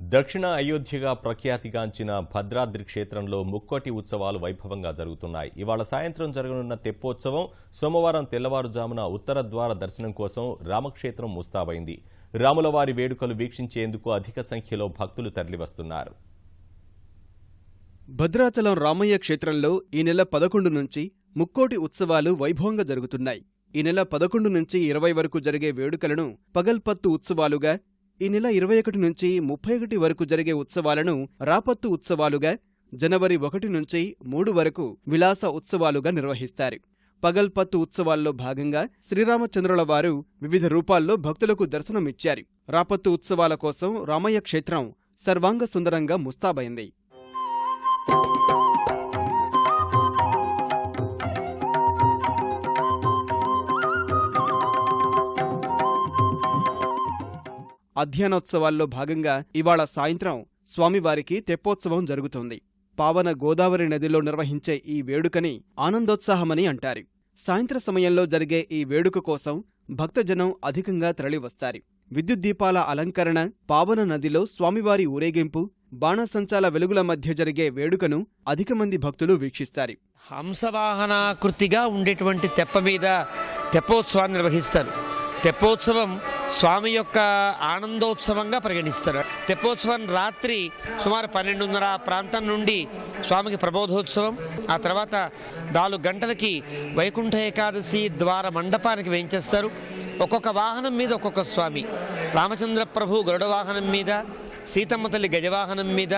దక్షిణ అయోధ్యగా ప్రఖ్యాతిగాంచిన భద్రాద్రి క్షేత్రంలో ముక్కోటి ఉత్సవాలు వైభవంగా జరుగుతున్నాయి. ఇవాళ సాయంత్రం జరగనున్న తెప్పోత్సవం సోమవారం తెల్లవారుజామున ఉత్తర ద్వార దర్శనం కోసం రామక్షేత్రం ముస్తాబైంది. రాములవారి వేడుకలు వీక్షించేందుకు అధిక సంఖ్యలో భక్తులు తరలివస్తున్నారు. భద్రాచలం రామయ్య క్షేత్రంలో ఈ నెల పదకొండు నుంచి ముక్కోటి ఉత్సవాలు వైభవంగా జరుగుతున్నాయి. ఈ నెల పదకొండు నుంచి ఇరవై వరకు జరిగే వేడుకలను పగల్పత్తు ఉత్సవాలుగా ఈ నెల ఇరవై ఒకటి నుంచి ముప్పై ఒకటి వరకు జరిగే ఉత్సవాలను రాపత్తు ఉత్సవాలుగా జనవరి ఒకటి నుంచి మూడు వరకు విలాస ఉత్సవాలుగా నిర్వహిస్తారు. పగల్పత్తు ఉత్సవాల్లో భాగంగా శ్రీరామచంద్రుల వారు వివిధ రూపాల్లో భక్తులకు దర్శనమిచ్చారు. రాపత్తు ఉత్సవాల కోసం రామయ్య క్షేత్రం సర్వాంగ సుందరంగా ముస్తాబైంది. అధ్యయనోత్సవాల్లో భాగంగా ఇవాళ సాయంత్రం స్వామివారికి తెప్పోత్సవం జరుగుతోంది. పావన గోదావరి నదిలో నిర్వహించే ఈ వేడుకని ఆనందోత్సాహమని అంటారు. సాయంత్ర సమయంలో జరిగే ఈ వేడుక కోసం భక్తజనం అధికంగా తరలివస్తారు. విద్యుత్ దీపాల అలంకరణ పావన నదిలో స్వామివారి ఊరేగింపు బాణసంచాల వెలుగుల మధ్య జరిగే వేడుకను అధిక మంది భక్తులు వీక్షిస్తారు. హంసవాహనాకృతిగా ఉండేటువంటి తెప్ప మీద తెప్పోత్సవాన్ని నిర్వహిస్తారు. తెప్పోత్సవం స్వామి యొక్క ఆనందోత్సవంగా పరిగణిస్తారు. తెప్పోత్సవం రాత్రి సుమారు పన్నెండున్నర ప్రాంతం నుండి స్వామికి ప్రబోధోత్సవం. ఆ తర్వాత నాలుగు గంటలకి వైకుంఠ ఏకాదశి ద్వార మండపానికి వేయించేస్తారు. ఒక్కొక్క వాహనం మీద ఒక్కొక్క స్వామి. రామచంద్ర ప్రభు గరుడ వాహనం మీద సీతమ్మ తల్లి గజవాహనం మీద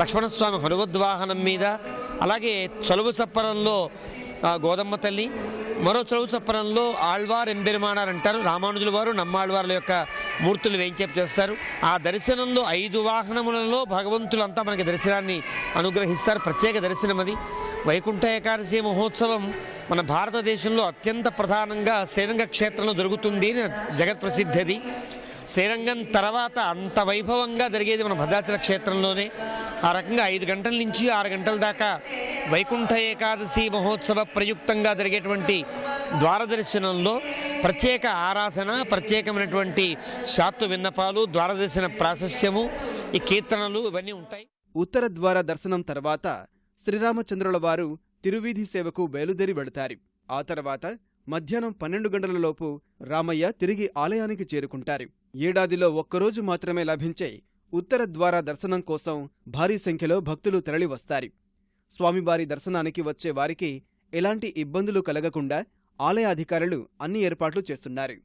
లక్ష్మణస్వామి హనుమద్వాహనం మీద అలాగే చలువు చప్పరంలో గోధమ్మ గోదమ్మ తల్లి మరో చదువు చప్పనంలో ఆళ్వార్ ఎంబెరుమానార్ అంటారు. రామానుజుల వారు నమ్మాళ్వార్ల యొక్క మూర్తులు వేయించేపు చేస్తారు. ఆ దర్శనంలో ఐదు వాహనములలో భగవంతులంతా మనకి దర్శనాన్ని అనుగ్రహిస్తారు. ప్రత్యేక దర్శనం అది. వైకుంఠ ఏకాదశి మహోత్సవం మన భారతదేశంలో అత్యంత ప్రధానంగా శ్రీరంగ క్షేత్రంలో జరుగుతుంది అని జగత్ ప్రసిద్ధది శ్రీరంగం తర్వాత అంత వైభవంగా జరిగేది మన భద్రాచల క్షేత్రంలోనే. ఆ రకంగా ఐదు గంటల నుంచి ఆరు గంటల దాకా వైకుంఠ ఏకాదశి మహోత్సవ ప్రయుక్తంగా జరిగేటువంటి ద్వారదర్శనంలో ప్రత్యేక ఆరాధన ప్రత్యేకమైనటువంటి శాత్తు విన్నపాలు ద్వారదర్శన ప్రాశస్యము ఈ కీర్తనలు ఇవన్నీ ఉంటాయి. ఉత్తర ద్వార దర్శనం తర్వాత శ్రీరామచంద్రుల వారు తిరువీధి సేవకు బయలుదేరి వెళతారు. ఆ తర్వాత మధ్యాహ్నం పన్నెండు గంటలలోపు రామయ్య తిరిగి ఆలయానికి చేరుకుంటారు. ఏడాదిలో ఒక్కరోజు మాత్రమే లభించే ఉత్తర ద్వార దర్శనం కోసం భారీ సంఖ్యలో భక్తులు తరలివస్తారు. స్వామివారి దర్శనానికి వచ్చే వారికి ఎలాంటి ఇబ్బందులు కలగకుండా ఆలయ అధికారులు అన్ని ఏర్పాట్లు చేస్తున్నారు.